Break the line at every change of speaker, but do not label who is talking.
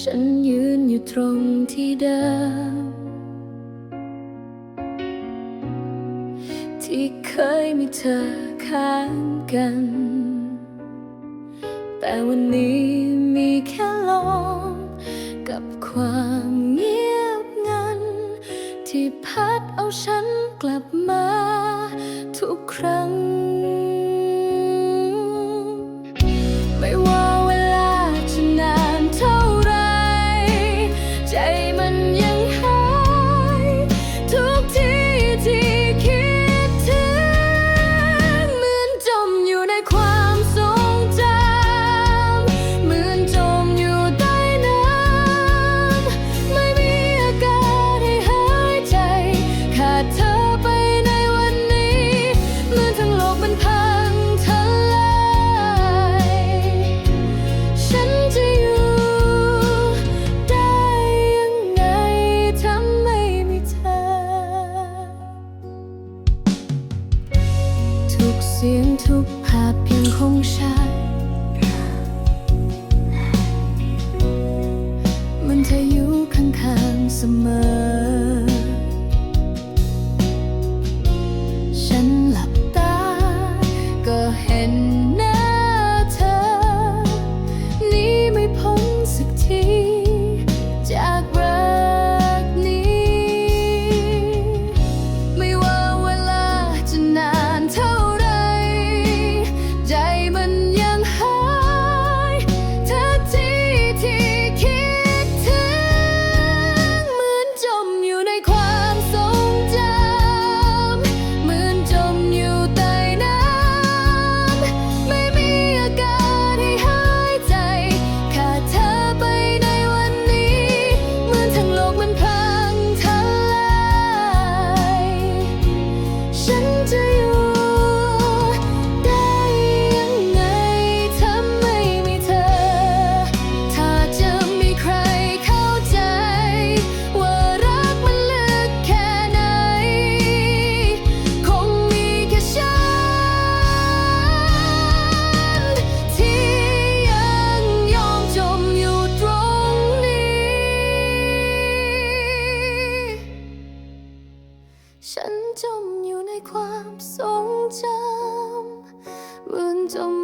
ฉันยืนอยู่ตรงที่เดิม ที่เคยมีเธอข้างกัน แต่วันนี้มีแค่ลมกับความเงียบงัน ที่พัดเอาฉันกลับมา ข้างๆเสมอ ฉันจมอยู่ในความทรงจำเหมือนจม